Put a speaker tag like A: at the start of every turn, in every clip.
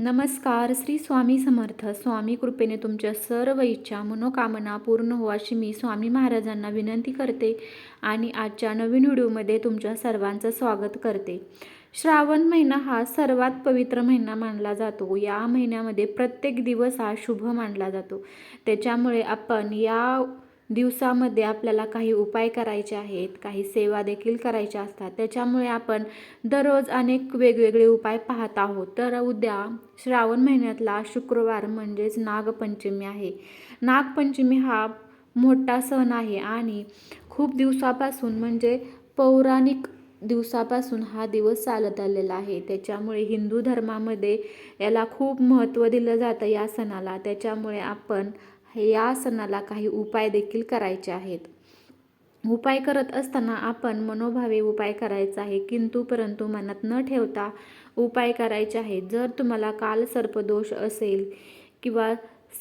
A: नमस्कार श्री स्वामी समर्थ. स्वामी कृपेने तुमच्या सर्व इच्छा मनोकामना पूर्ण हो अशी मी स्वामी महाराजांना विनंती करते आणि आजच्या नवीन व्हिडिओमध्ये तुमच्या सर्वांचं स्वागत करते. श्रावण महिना हा सर्वात पवित्र महिना मानला जातो. या महिन्यामध्ये प्रत्येक दिवस हा शुभ मानला जातो. त्याच्यामुळे आपण या दिवसामध्ये आपल्याला काही उपाय करायचे आहेत काही सेवा देखील करायच्या असतात. त्याच्यामुळे आपण दररोज अनेक वेगवेगळे उपाय पाहत आहोत. तर उद्या श्रावण महिन्यातला शुक्रवार म्हणजेच नागपंचमी आहे. नागपंचमी हा मोठा सण आहे आणि खूप दिवसापासून म्हणजे पौराणिक दिवसापासून हा दिवस चालत आलेला आहे. त्याच्यामुळे हिंदू धर्मामध्ये याला खूप महत्त्व दिलं जातं या सणाला. त्याच्यामुळे आपण या सणाला काही उपाय देखील करायचे आहेत. उपाय करत असताना आपण मनोभावे उपाय करायचा आहे किंतु परंतु मनात न ठेवता उपाय करायचे आहेत. जर तुम्हाला काल सर्पदोष असेल किंवा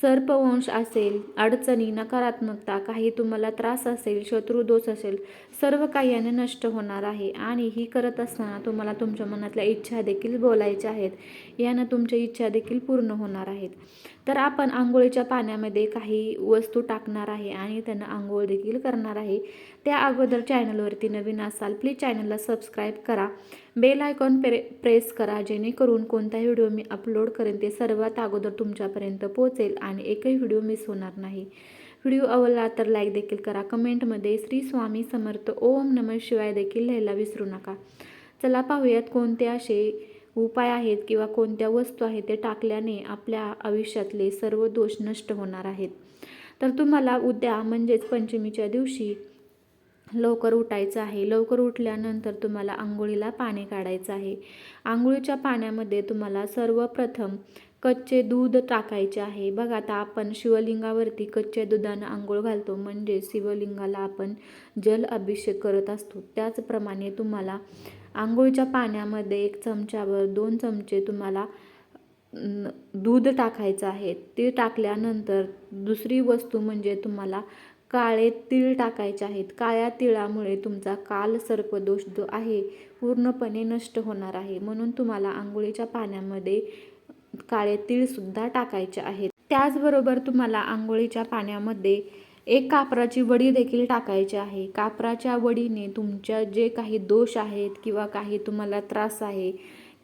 A: सर्पवंश असेल अडचणी नकारात्मकता काही तुम्हाला त्रास असेल शत्रुदोष असेल सर्व काही याने नष्ट होणार आहे. आणि ही करत असताना तुम्हाला तुमच्या मनातल्या इच्छा देखील बोलायच्या आहेत. यानं तुमच्या इच्छा देखील पूर्ण होणार आहेत. तर आपण आंघोळीच्या पाण्यामध्ये काही वस्तू टाकणार आहे आणि त्यांना आंघोळ देखील करणार आहे. त्या अगोदर चॅनलवरती नवीन असाल प्लीज चॅनलला सबस्क्राईब करा. बेल आयकॉन प्रे प्रेस करा जेणेकरून कोणताही व्हिडिओ मी अपलोड करेन ते सर्वात अगोदर तुमच्यापर्यंत पोहोचेल आणि एकही व्हिडिओ मिस होणार नाही. व्हिडिओ आवडला तर लाईक देखील करा. कमेंटमध्ये श्री स्वामी समर्थ ओम नमः शिवाय देखील लिहायला विसरू नका. चला पाहूयात कोणते असे उपाय आहेत किंवा कोणत्या वस्तू आहेत ते टाकल्याने आपल्या आयुष्यातले सर्व दोष नष्ट होणार आहेत. तर तुम्हाला उद्या म्हणजेच पंचमीच्या दिवशी लवकर उठायचं आहे. लवकर उठल्यानंतर तुम्हाला आंघोळीला पाणी काढायचं आहे. आंघोळीच्या पाण्यामध्ये तुम्हाला सर्वप्रथम कच्चे दूध टाकायचे आहे. बघा आता आपण शिवलिंगावरती कच्च्या दुधानं आंघोळ घालतो. म्हणजे शिवलिंगाला आपण जल अभिषेक करत असतो. त्याचप्रमाणे तुम्हाला आंघोळीच्या पाण्यामध्ये एक चमच्यावर दोन चमचे तुम्हाला दूध टाकायचं आहे. ते टाकल्यानंतर दुसरी वस्तू म्हणजे तुम्हाला काळे तीळ टाकायचे आहेत. काळ्या तिळामुळे तुमचा काल सर्पदोष जो आहे. पूर्णपणे नष्ट होणार आहे. म्हणून तुम्हाला आंघोळीच्या पाण्यामध्ये काळे तीळसुद्धा टाकायचे आहेत. त्याचबरोबर तुम्हाला आंघोळीच्या पाण्यामध्ये एक कापराची वडी देखील टाकायची आहे. कापराच्या वडीने तुमच्या जे काही दोष आहेत किंवा काही तुम्हाला त्रास आहे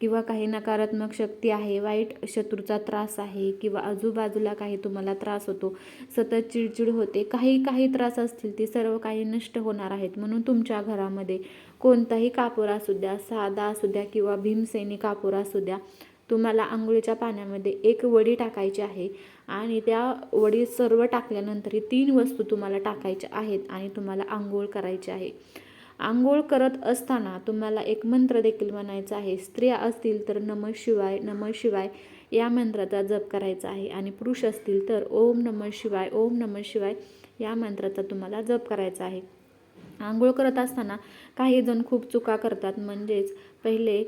A: किंवा काही नकारात्मक शक्ती आहे वाईट शत्रूचा त्रास आहे किंवा आजूबाजूला काही तुम्हाला त्रास होतो सतत चिडचिड होते काही काही त्रास असतील ते सर्व काही नष्ट होणार आहेत. म्हणून तुमच्या घरामध्ये कोणताही कापूर असू द्या साधा असू द्या किंवा भीमसेनी कापूर असू द्या तुम्हाला आंघोळीच्या पाण्यामध्ये एक वडी टाकायची आहे आणि त्या वडी सर्व टाकल्यानंतरही तीन वस्तू तुम्हाला टाकायच्या आहेत आणि तुम्हाला आंघोळ करायची आहे. आंघोळ करत असताना तुम्हाला एक मंत्र देखील म्हणायचा आहे स्त्रिया असतील तर नम शिवाय नम शिवाय या मंत्राचा जप करायचा आहे आणि पुरुष असतील तर ओम नम शिवाय ओम नम शिवाय या मंत्राचा तुम्हाला जप करायचा आहे. आंघोळ करत असताना काही जण खूप चुका करतात म्हणजेच पहिले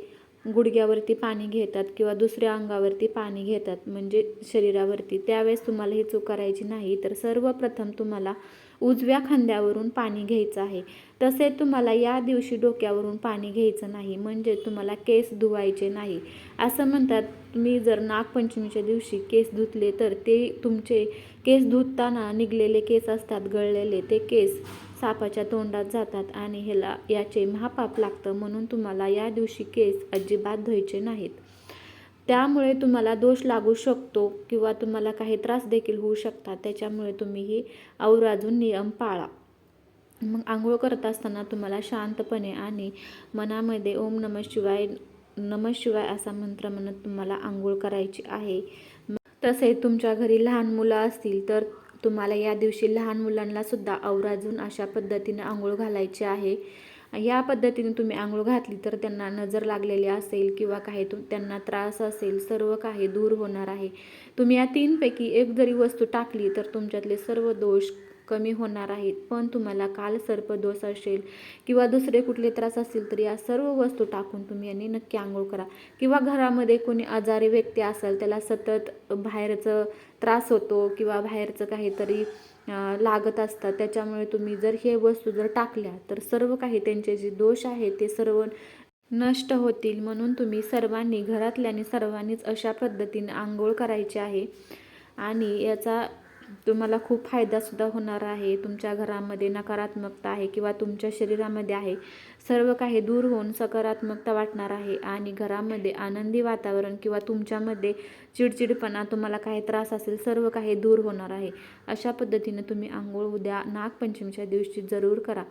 A: गुडघ्यावरती पाणी घेतात किंवा दुसऱ्या अंगावरती पाणी घेतात म्हणजे शरीरावरती त्यावेळेस तुम्हाला ही चूक करायची नाही. तर सर्वप्रथम तुम्हाला उजव्या खांद्यावरून पाणी घ्यायचं आहे. तसे तुम्हाला या दिवशी डोक्यावरून पाणी घ्यायचं नाही म्हणजे तुम्हाला केस धुवायचे नाही. असं म्हणतात तुम्ही जर नागपंचमीच्या दिवशी केस धुतले तर ते तुमचे केस धुताना निघलेले केस असतात गळलेले. ते केस सापाच्या तोंडात जातात आणि ह्याला याचे महापाप लागतं म्हणून तुम्हाला या दिवशी केस अजिबात धुवायचे नाहीत. त्यामुळे तुम्हाला दोष लागू शकतो किंवा तुम्हाला काही त्रास देखील होऊ शकतात. त्याच्यामुळे तुम्ही ही अवराजून नियम पाळा. मग आंघोळ करत असताना तुम्हाला शांतपणे आणि मनामध्ये ओम नम शिवाय नम शिवाय असा मंत्र म्हणत तुम्हाला आंघोळ करायची आहे. तसे तुमच्या घरी लहान मुलं असतील तर तुम्हाला या दिवशी लहान मुलांना सुद्धा अवराजून अशा पद्धतीने आंघोळ घालायची आहे. या पद्धतीने तुम्ही आंघोळ घातली तर त्यांना नजर लागलेली असेल किंवा काही तुम त्यांना त्रास असेल सर्व काही दूर होणार आहे. तुम्ही या तीनपैकी एक जरी वस्तू टाकली तर तुमच्यातले सर्व दोष कमी होणार आहेत. पण तुम्हाला काल सर्पदोष असेल किंवा दुसरे कुठले त्रास असतील तर या सर्व वस्तू टाकून तुम्ही यांनी नक्की आंघोळ करा. किंवा घरामध्ये कोणी आजारी व्यक्ती असेल त्याला सतत बाहेरचं त्रास होतो किंवा बाहेरचं काहीतरी लागत असतात त्याच्यामुळे तुम्ही जर हे वस्तू जर टाकल्या तर सर्व काही त्यांचे जे दोष आहेत ते सर्व नष्ट होतील. म्हणून तुम्ही सर्वांनी घरातल्याने सर्वांनीच अशा पद्धतीने आंघोळ करायची आहे. आणि याचा तुम्हाला खूप फायदासुद्धा होणार आहे. तुमच्या घरामध्ये नकारात्मकता आहे किंवा तुमच्या शरीरामध्ये आहे. सर्व काही दूर होऊन सकारात्मकता वाटणार आहे आणि घरामध्ये आनंदी वातावरण किंवा तुमच्यामध्ये चिडचिडपणा तुम्हाला काही त्रास असेल सर्व काही दूर होणार आहे. अशा पद्धतीने तुम्ही आंघोळ उद्या नागपंचमीच्या दिवशी जरूर करा.